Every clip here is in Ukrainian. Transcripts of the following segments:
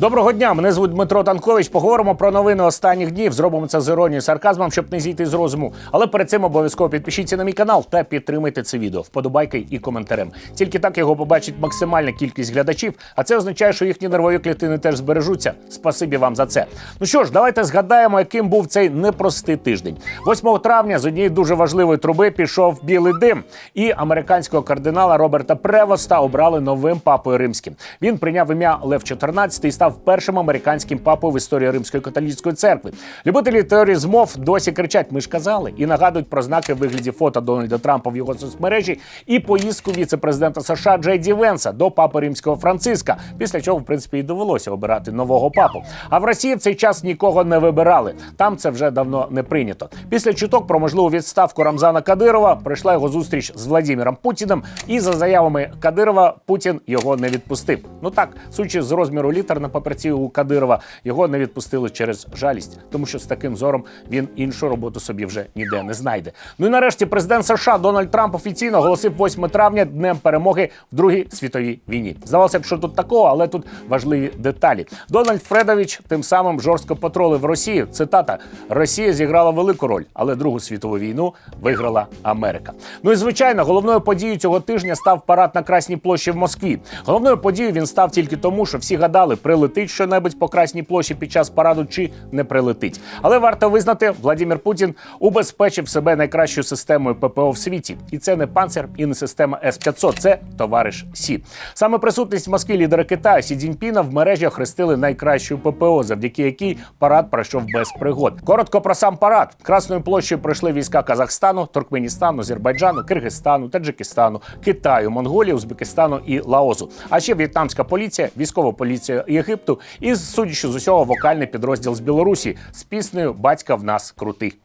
Доброго дня, мене звуть Дмитро Танкович. Поговоримо про новини останніх днів. Зробимо це з іронією, сарказмом, щоб не зійти з розуму. Але перед цим обов'язково підпишіться на мій канал та підтримайте це відео вподобайки і коментарем. Тільки так його побачить максимальна кількість глядачів, а це означає, що їхні нервові клітини теж збережуться. Спасибі вам за це. Ну що ж, давайте згадаємо, яким був цей непростий тиждень. 8 травня з однієї дуже важливої труби пішов білий дим, і американського кардинала Роберта Превоста обрали новим папою римським. Він прийняв ім'я Лев XIV і став першим американським папою в історії римської католицької церкви. Любителі теорії змов досі кричать: ми ж казали і нагадують про знаки в вигляді фото Дональда Трампа в його соцмережі і поїздку віце-президента США Джей Ді Венса до папи римського Франциска, після чого в принципі і довелося обирати нового папу. А в Росії в цей час нікого не вибирали. Там це вже давно не прийнято. Після чуток про можливу відставку Рамзана Кадирова прийшла його зустріч з Владимиром Путіним, і за заявами Кадирова Путін його не відпустив. Ну так, судячи з розміру літер на паперці у Кадирова, його не відпустили через жалість, тому що з таким зором він іншу роботу собі вже ніде не знайде. Ну і нарешті президент США Дональд Трамп офіційно оголосив 8 травня днем перемоги в Другій світовій війні. Здавалося б, що тут такого, але тут важливі деталі. Дональд Фредович тим самим жорстко потролив Росію. Цитата: Росія зіграла велику роль, але Другу світову війну виграла Америка. Ну і звичайно, головною подією цього тижня став парад на Красній площі в Москві. Головною подією він став тільки тому, що всі гадали, прилетить щонебудь по Красній площі під час параду чи не прилетить. Але варто визнати, Владимир Путін убезпечив себе найкращою системою ППО в світі, і це не панцер і не система С-500, це товариш Сі. Саме присутність в Москві лідера Китаю Сі Цзіньпіна в мережі охрестили найкращою ППО, завдяки якій парад пройшов без пригод. Коротко про сам парад. Красною площею пройшли війська Казахстану, Туркменістану, Азербайджану, Киргизстану, Таджикистану, Китаю, Монголії, Узбекистану і Лаозу. А ще в'єтнамська поліція, військова поліція Єгипту і, судячи з усього, вокальний підрозділ з Білорусі з піснею Батька в нас крутий.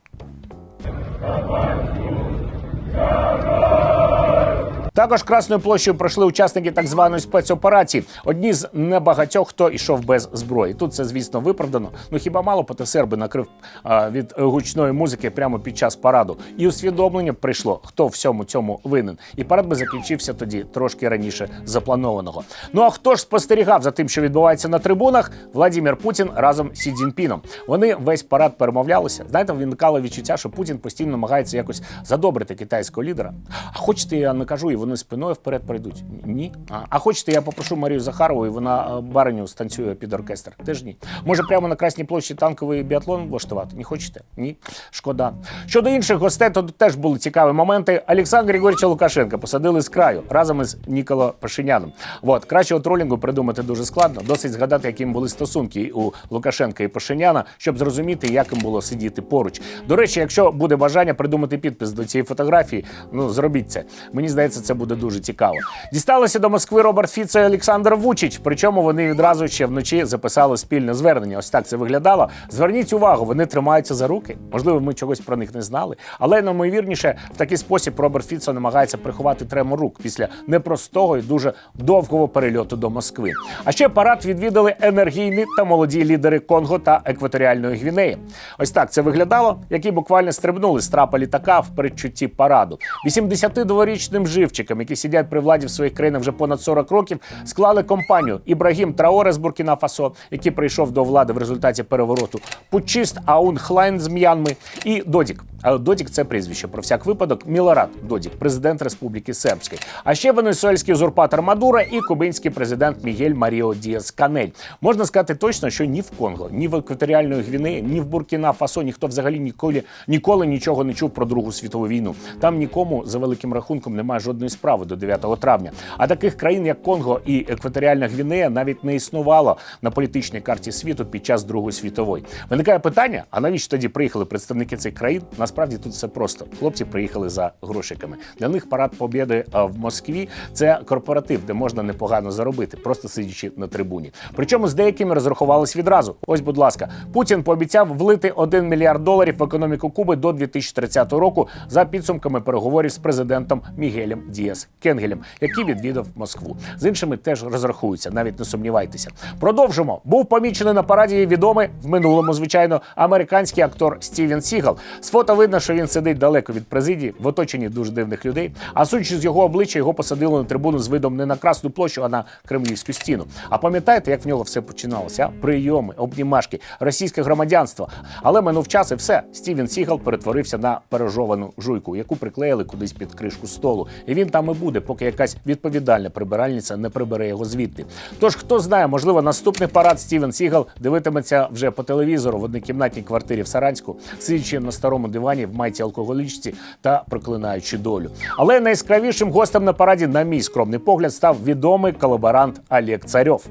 Також Красною площею пройшли учасники так званої спецоперації. Одні з небагатьох, хто йшов без зброї. Тут це, звісно, виправдано. Ну хіба мало ПТСР би накрив а, від гучної музики прямо під час параду. І усвідомлення прийшло, хто всьому цьому винен. І парад би закінчився тоді трошки раніше запланованого. Ну а хто ж спостерігав за тим, що відбувається на трибунах? Владимир Путін разом з Сі Цзіньпіном. Вони весь парад перемовлялися. Знаєте, виникало відчуття, що Путін постійно намагається якось задобрити китайського лідера. А хочете, я не кажу, і вони спиною вперед пройдуть? Ні. А, а хочете, я попрошу Марію Захарову, і вона е, бариню станцює під оркестр? Теж ні. Може, прямо на Красній площі танковий біатлон влаштувати? Не хочете? Ні. Шкода. Щодо інших гостей, то теж були цікаві моменти. Олександр Григорьовича Лукашенка посадили з краю разом із Ніколо Пашиняном. От кращого тролінгу придумати дуже складно. Досить згадати, яким були стосунки у Лукашенка і Пашиняна, щоб зрозуміти, як їм було сидіти поруч. До речі, якщо буде бажання придумати підпис до цієї фотографії, ну зробіть це. Мені здається, це буде дуже цікаво. Дісталося до Москви Роберт Фіцо і Олександр Вучич. Причому вони відразу ще вночі записали спільне звернення. Ось так це виглядало. Зверніть увагу, вони тримаються за руки. Можливо, ми чогось про них не знали. Але наймовірніше, в такий спосіб Роберт Фіцо намагається приховати трему рук після непростого і дуже довгого перельоту до Москви. А ще парад відвідали енергійні та молоді лідери Конго та Екваторіальної Гвінеї. Ось так це виглядало, які буквально стрибнули з трапа літака в передчутті параду. 82-річним живчикам, які сидять при владі в своїх країнах вже понад 40 років, склали компанію Ібрагім Траоре з Буркіна Фасо, який прийшов до влади в результаті перевороту, Пучист Аун Хлайн з М'янми і Додік. А Додік це прізвище про всяк випадок. Мілорад Додік, президент Республіки Сербської. А ще венесуельський узурпатор Мадура і кубинський президент Мігель Маріо Діас Канель. Можна сказати точно, що ні в Конго, ні в Екваторіальної Гвінеї, ні в Буркіна Фасо ніхто взагалі ніколи ніколи нічого не чув про Другу світову війну. Там нікому за великим рахунком немає жодної справи до 9 травня. А таких країн, як Конго і Екваторіальна Гвінея, навіть не існувало на політичній карті світу під час Другої світової. Виникає питання: а навіщо тоді приїхали представники цих країн? Насправді тут все просто. Хлопці приїхали за грошиками. Для них парад побєди в Москві це корпоратив, де можна непогано заробити, просто сидячи на трибуні. Причому з деякими розрахувались відразу. Ось, будь ласка, Путін пообіцяв влити 1 мільярд доларів в економіку Куби до 2030 року за підсумками переговорів з президентом Мігелем Діас Кенгелем, який відвідав Москву. З іншими теж розрахуються, навіть не сумнівайтеся. Продовжимо. Був помічений на параді відомий в минулому, звичайно, американський актор Стівен Сігал. З фото видно, що він сидить далеко від президії, в оточенні дуже дивних людей. А судячи з його обличчя, його посадили на трибуну з видом не на Красну площу, а на Кремлівську стіну. А пам'ятаєте, як в нього все починалося? Прийоми, обнімашки, російське громадянство. Але минув час і все. Стівен Сігал перетворився на пережовану жуйку, яку приклеїли кудись під кришку столу. І він там і буде, поки якась відповідальна прибиральниця не прибере його звідти. Тож хто знає, можливо, наступний парад Стівен Сігал дивитиметься вже по телевізору в однокімнатній квартирі в Саранську, сидячи на старому дивані в майці алкоголічці та проклинаючи долю. Але найяскравішим гостем на параді, на мій скромний погляд, став відомий колаборант Олег Царьов.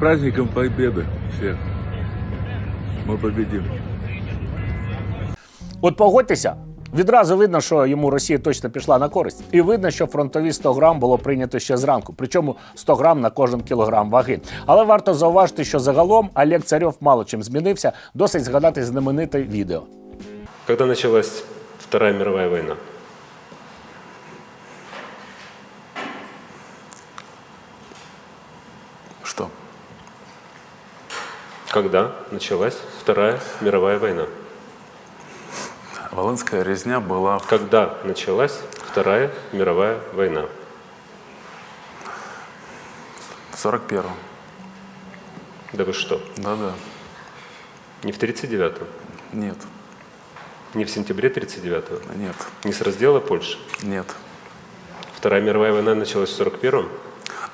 Праздником Победы всех. Мы победим. От погодьтеся. Відразу видно, що йому Росія точно пішла на користь, і видно, що фронтові 100 грам було прийнято ще зранку, причому 100 грам на кожен кілограм ваги. Але варто зауважити, що загалом Олег Царьов мало чим змінився. Досить згадати знамените відео. Коли почалась Вторая мировая война? Когда началась Вторая мировая война? Волынская резня была в Когда началась Вторая мировая война? 41-м. Да вы что? Да-да. Не в 39-м? Нет. Не в сентябре 39-го? Нет. Не с раздела Польши? Нет. Вторая мировая война началась в 41-м?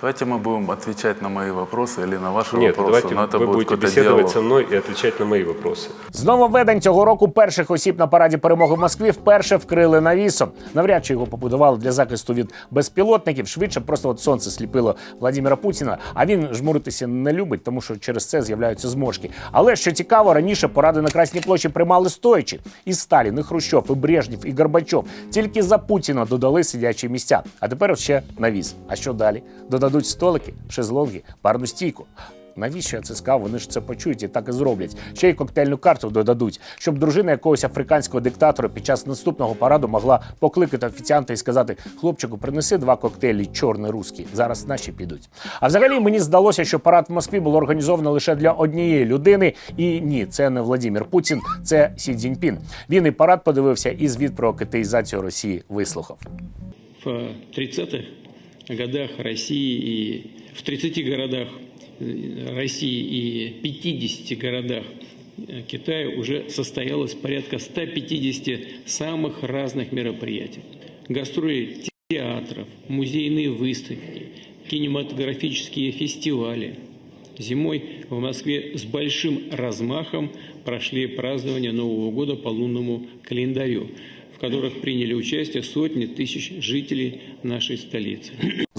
Давайте мы будем отвечать на мои вопросы или на ваши Нет, вопросы. давайте но это вы будет будете какой-то беседовать диалог. со мной и отвечать на мои вопросы. З нововведень цього року перших осіб на параді перемоги в Москві вперше вкрили навісом. Навряд чи його побудували для захисту від безпілотників. Швидше просто от сонце сліпило Владимира Путіна. А він жмуритися не любить, тому що через це з'являються зморшки. Але що цікаво, раніше поради на Красній площі приймали стоячи. І Сталін, і Хрущов, і Брежнєв, і Горбачов. Тільки за Путіна додали сидячі місця. А тепер ще навіс. А що далі? Додадуть столики, шезлонги, барну стійку. Навіщо я це сказав? Вони ж це почують і так і зроблять. Ще й коктейльну карту додадуть, щоб дружина якогось африканського диктатора під час наступного параду могла покликати офіціанта і сказати: хлопчику, принеси два коктейлі чорний русський. Зараз наші підуть. А взагалі мені здалося, що парад в Москві було організовано лише для однієї людини. І ні, це не Владимир Путін, це Сі Цзіньпін. Він і парад подивився, і звіт про китаїзацію Росії вислухав. в 30-х годах России и в 30 городах э, России и 50 городах э, Китая уже состоялось порядка 150 самых разных мероприятий. Гастроли театров, музейные выставки, кинематографические фестивали. Зимой в Москве с большим размахом прошли празднования Нового года по лунному календарю, которых приняли участие сотни тысяч жителей нашей столицы.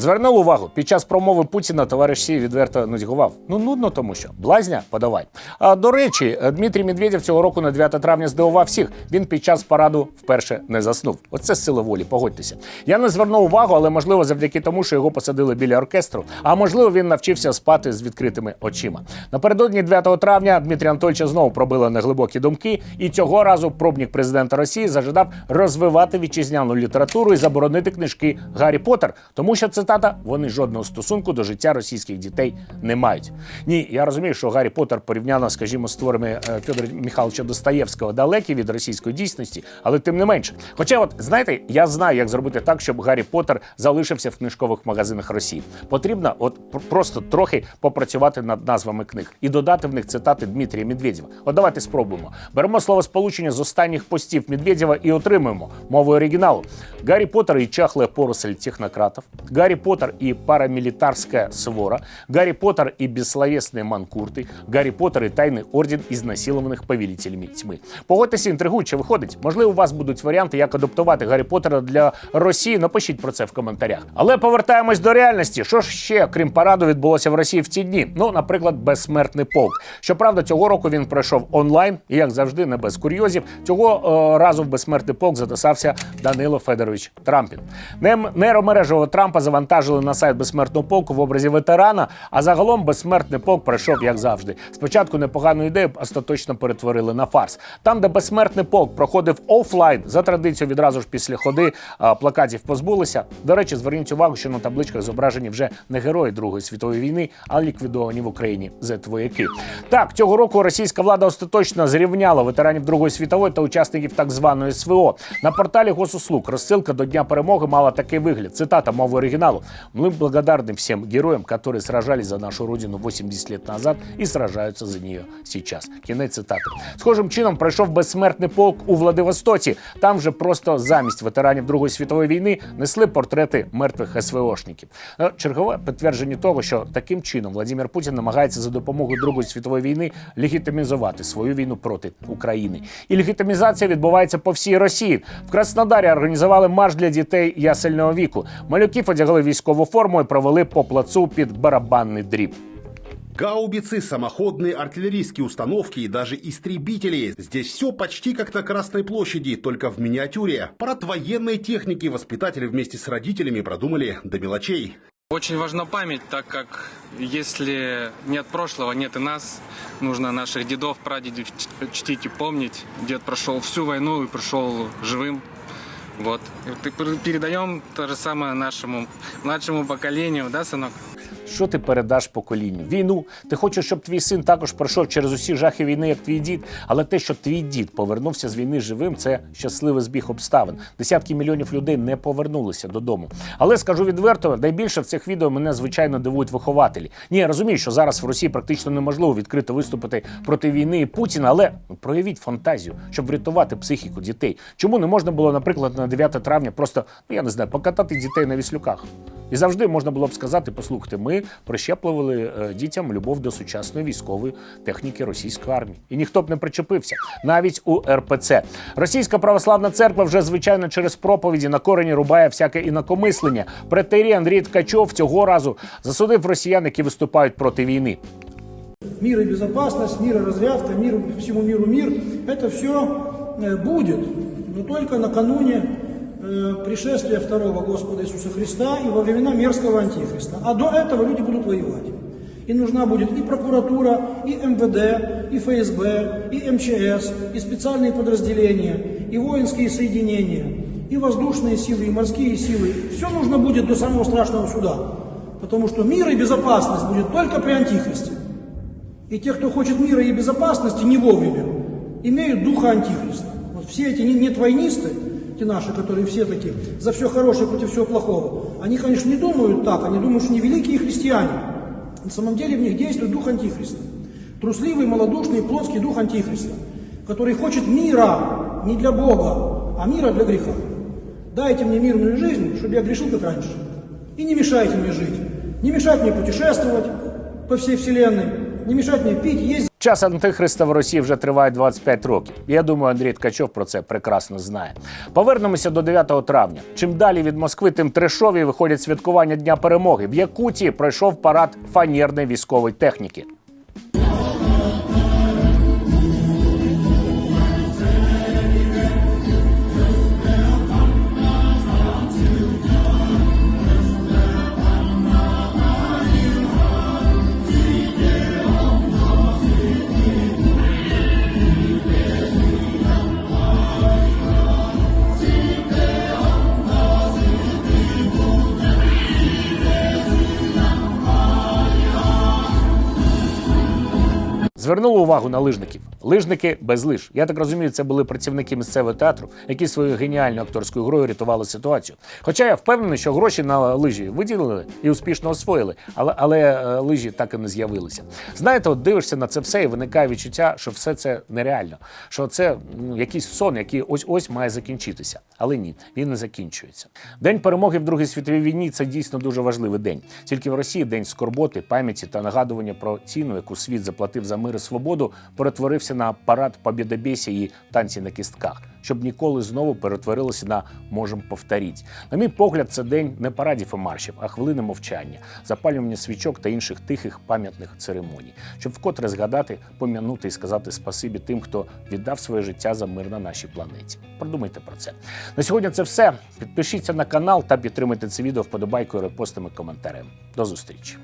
Звернув увагу, під час промови Путіна товариш Сі відверто нудьгував. Ну нудно, тому що блазня подавай. А до речі, Дмитрій Медведєв цього року на 9 травня здивував всіх. Він під час параду вперше не заснув. Оце сила волі, погодьтеся. Я не звернув увагу, але можливо завдяки тому, що його посадили біля оркестру. А можливо, він навчився спати з відкритими очима. Напередодні 9 травня Дмитрія Анатольовича знову пробили неглибокі думки, і цього разу пробник президента Росії зажадав розвивати вітчизняну літературу і заборонити книжки Гаррі Поттер, тому що цитата вони жодного стосунку до життя російських дітей не мають. Ні, я розумію, що Гаррі Поттер порівняно, скажімо, з творами е, Федора Михайловича Достоєвського далекі від російської дійсності, але тим не менше. Хоча, от знаєте, я знаю, як зробити так, щоб Гаррі Поттер залишився в книжкових магазинах Росії. Потрібно от просто трохи попрацювати над назвами книг і додати в них цитати Дмитрія Медведєва. От давайте спробуємо. Беремо слово сполучення з останніх постів Медведєва і отримуємо мовою оригіналу. Гаррі Поттер і чахлая поросль технократов, Гаррі Поттер и парамилитарская свора, Гаррі Поттер и бессловесные манкурты, Гаррі Поттер и тайный орден изнасилованных повелителями тьми. Погодьтеся, інтригуюче виходить. Можливо, у вас будуть варіанти, як адаптувати Гаррі Поттера для Росії. Напишіть про це в коментарях. Але повертаємось до реальності. Що ж ще, крім параду, відбулося в Росії в ці дні? Ну, наприклад, безсмертний полк. Щоправда, цього року він пройшов онлайн, і як завжди, не без курйозів. Цього е, разу в безсмертний полк затисався Данило Федорович Трампін. Нем- Нейромережевого Трампа завантажили завантажили на сайт безсмертного полку в образі ветерана. А загалом безсмертний полк пройшов як завжди. Спочатку непогану ідею остаточно перетворили на фарс. Там, де безсмертний полк проходив офлайн, за традицією відразу ж після ходи плакатів позбулися. До речі, зверніть увагу, що на табличках зображені вже не герої Другої світової війни, а ліквідовані в Україні зет-вояки. Так, цього року російська влада остаточно зрівняла ветеранів Другої світової та учасників так званої СВО. На порталі Госуслуг розсилка до Дня перемоги мала такий вигляд. Цитата мови оригіналу. Ми благодарны всем героям, которые сражались за нашу родину 80 лет назад і сражаються за нее сейчас. Кінець цитати. Схожим чином пройшов безсмертний полк у Владивостоці. Там же просто замість ветеранів Другої світової війни несли портрети мертвих СВОшників. Чергове підтвердження того, що таким чином Владимир Путін намагається за допомогою Другої світової війни легітимізувати свою війну проти України. І легітимізація відбувається по всій Росії. В Краснодарі організували марш для дітей ясельного віку. Малюків одягали військову форму і провели по плацу під барабанний дріб. Гаубицы, самоходные артиллерийские установки и даже истребители. Здесь все почти как на Красной площади, только в миниатюре. Парад военной техники воспитатели вместе с родителями продумали до мелочей. Очень важна память, так как если нет прошлого, нет и нас. Нужно наших дедов, прадедов ч- чтить и помнить. Дед прошел всю войну и пришел живым. Вот. Передаем то же самое нашему младшему поколению, да, сынок? Що ти передаш поколінню? Війну. Ти хочеш, щоб твій син також пройшов через усі жахи війни, як твій дід. Але те, що твій дід повернувся з війни живим, це щасливий збіг обставин. Десятки мільйонів людей не повернулися додому. Але скажу відверто, найбільше в цих відео мене звичайно дивують вихователі. Ні, я розумію, що зараз в Росії практично неможливо відкрито виступити проти війни і Путіна, але проявіть фантазію, щоб врятувати психіку дітей. Чому не можна було, наприклад, на 9 травня просто ну я не знаю, покатати дітей на віслюках? І завжди можна було б сказати: послухайте, ми прищеплювали е, дітям любов до сучасної військової техніки російської армії. І ніхто б не причепився, навіть у РПЦ. Російська православна церква вже звичайно через проповіді на корені рубає всяке інакомислення. Претерій Андрій Ткачов цього разу засудив росіян, які виступають проти війни. Мир и безопасность, мир и разрядка, мир всему миру мир, это все будет, но только накануне э, пришествия второго Господа Иисуса Христа и во времена мерзкого Антихриста. А до этого люди будут воевать. И нужна будет и прокуратура, и МВД, и ФСБ, и МЧС, и специальные подразделения, и воинские соединения, и воздушные силы, и морские силы. Все нужно будет до самого страшного суда. Потому что мир и безопасность будет только при Антихристе. И те, кто хочет мира и безопасности, не вовремя, имеют духа антихриста. Вот все эти не- нетвойнисты, те наши, которые все такие, за все хорошее против всего плохого, они, конечно, не думают так, они думают, что они великие христиане. На самом деле в них действует дух антихриста. Трусливый, малодушный, плотский дух антихриста, который хочет мира не для Бога, а мира для греха. Дайте мне мирную жизнь, чтобы я грешил как раньше. И не мешайте мне жить. Не мешайте мне путешествовать по всей вселенной. Не мешайте мне пить, есть Час антихриста в Росії вже триває 25 років. Я думаю, Андрій Ткачов про це прекрасно знає. Повернемося до 9 травня. Чим далі від Москви, тим трешові виходять святкування Дня перемоги. В Якутії пройшов парад фанерної військової техніки. Звернули увагу на лижників. Лижники без лиж. Я так розумію, це були працівники місцевого театру, які своєю геніальною акторською грою рятували ситуацію. Хоча я впевнений, що гроші на лижі виділили і успішно освоїли, але, але е, лижі так і не з'явилися. Знаєте, от дивишся на це все, і виникає відчуття, що все це нереально, що це ну, якийсь сон, який ось ось має закінчитися. Але ні, він не закінчується. День перемоги в Другій світовій війні це дійсно дуже важливий день. Тільки в Росії день скорботи, пам'яті та нагадування про ціну, яку світ заплатив за мир мир і свободу перетворився на парад побєдобєсі і танці на кістках, щоб ніколи знову перетворилося на можем повторіть. На мій погляд, це день не парадів і маршів, а хвилини мовчання, запалювання свічок та інших тихих пам'ятних церемоній, щоб вкотре згадати, пом'янути і сказати спасибі тим, хто віддав своє життя за мир на нашій планеті. Продумайте про це. На сьогодні це все. Підпишіться на канал та підтримайте це відео вподобайкою, репостами, коментарем. До зустрічі.